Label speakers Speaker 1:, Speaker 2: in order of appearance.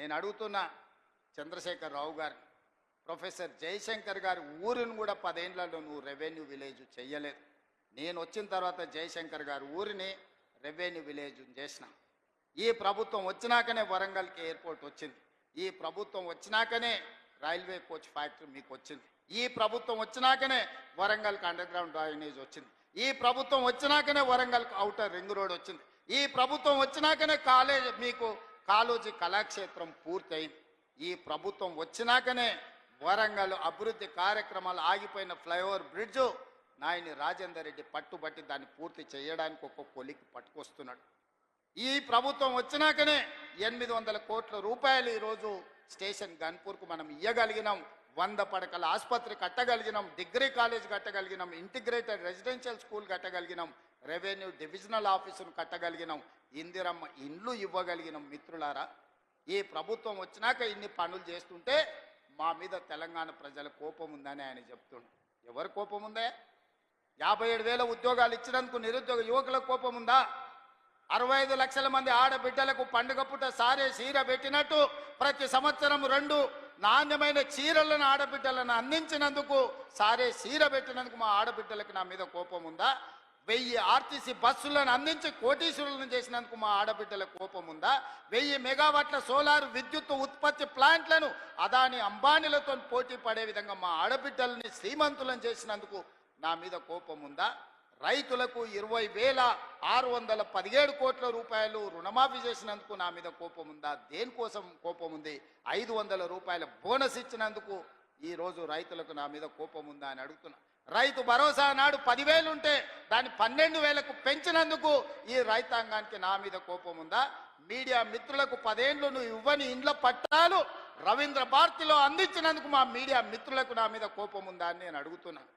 Speaker 1: నేను అడుగుతున్నా చంద్రశేఖర్ రావు గారు ప్రొఫెసర్ జయశంకర్ గారి ఊరిని కూడా పదేళ్ళలో నువ్వు రెవెన్యూ విలేజ్ చెయ్యలేదు. నేను వచ్చిన తర్వాత జయశంకర్ గారి ఊరిని రెవెన్యూ విలేజ్ చేసిన. ఈ ప్రభుత్వం వచ్చినాకనే వరంగల్కి ఎయిర్పోర్ట్ వచ్చింది. ఈ ప్రభుత్వం వచ్చినాకనే రైల్వే కోచ్ ఫ్యాక్టరీ మీకు వచ్చింది. ఈ ప్రభుత్వం వచ్చినాకనే వరంగల్కి అండర్ గ్రౌండ్ డ్రైనేజ్ వచ్చింది. ఈ ప్రభుత్వం వచ్చినాకనే వరంగల్కి అవుటర్ రింగ్ రోడ్ వచ్చింది. ఈ ప్రభుత్వం వచ్చినాకనే కాలేజ్ మీకు కాళోజీ కళాక్షేత్రం పూర్తయి ఈ ప్రభుత్వం వచ్చినాకనే వరంగల్ అభివృద్ధి కార్యక్రమాలు ఆగిపోయిన ఫ్లైఓవర్ బ్రిడ్జు నాయని రాజేందర్ రెడ్డి పట్టుబట్టి దాన్ని పూర్తి చేయడానికి ఒక కొలికి పట్టుకొస్తున్నాడు. ఈ ప్రభుత్వం వచ్చినాకనే ఎనిమిది వందల కోట్ల రూపాయలు ఈరోజు స్టేషన్ గన్పూర్కు మనం ఇయ్యగలిగినాం. వంద పడకల ఆసుపత్రి కట్టగలిగినాం. డిగ్రీ కాలేజ్ కట్టగలిగినాం. ఇంటిగ్రేటెడ్ రెసిడెన్షియల్ స్కూల్ కట్టగలిగినాం. రెవెన్యూ డివిజనల్ ఆఫీసును కట్టగలిగినాం. ఇందిరమ్మ ఇండ్లు ఇవ్వగలిగినాం మిత్రులారా. ఈ ప్రభుత్వం వచ్చినాక ఇన్ని పనులు చేస్తుంటే మా మీద తెలంగాణ ప్రజల కోపం ఉందని ఆయన చెప్తుండు. ఎవరు కోపం ఉందే? యాభై ఏడు వేల ఉద్యోగాలు ఇచ్చినందుకు నిరుద్యోగ యువకులకు కోపం ఉందా? అరవై ఐదు లక్షల మంది ఆడబిడ్డలకు పండుగ పుట్ట సారే సీర పెట్టినట్టు ప్రతి సంవత్సరం రెండు నాణ్యమైన చీరలను ఆడబిడ్డలను అందించినందుకు సారే చీర పెట్టినందుకు మా ఆడబిడ్డలకు నా మీద కోపం ఉందా? వెయ్యి ఆర్టీసీ బస్సులను అందించి కోటీశ్వరులను చేసినందుకు మా ఆడబిడ్డల కోపం ఉందా? వెయ్యి మెగావాట్ల సోలార్ విద్యుత్ ఉత్పత్తి ప్లాంట్లను అదాని అంబానీలతో పోటీ పడే విధంగా మా ఆడబిడ్డల్ని శ్రీమంతులను చేసినందుకు నా మీద కోపం ఉందా? రైతులకు ఇరవై వేల ఆరు వందల పదిహేడు కోట్ల రూపాయలు రుణమాఫీ చేసినందుకు నా మీద కోపం ఉందా? దేనికోసం కోపం ఉంది? ఐదు వందల రూపాయల బోనస్ ఇచ్చినందుకు ఈ రోజు రైతులకు నా మీద కోపం ఉందా అని అడుగుతున్నా. రైతు భరోసా నాడు పదివేలు ఉంటే దాన్ని పన్నెండు వేలకు పెంచినందుకు ఈ రైతాంగానికి నా మీద కోపం ఉందా? మీడియా మిత్రులకు పదేండ్లు నువ్వు ఇవ్వని ఇండ్ల పట్టాలు రవీంద్ర భారతిలో అందించినందుకు మా మీడియా మిత్రులకు నా మీద కోపం ఉందా అని నేను అడుగుతున్నాను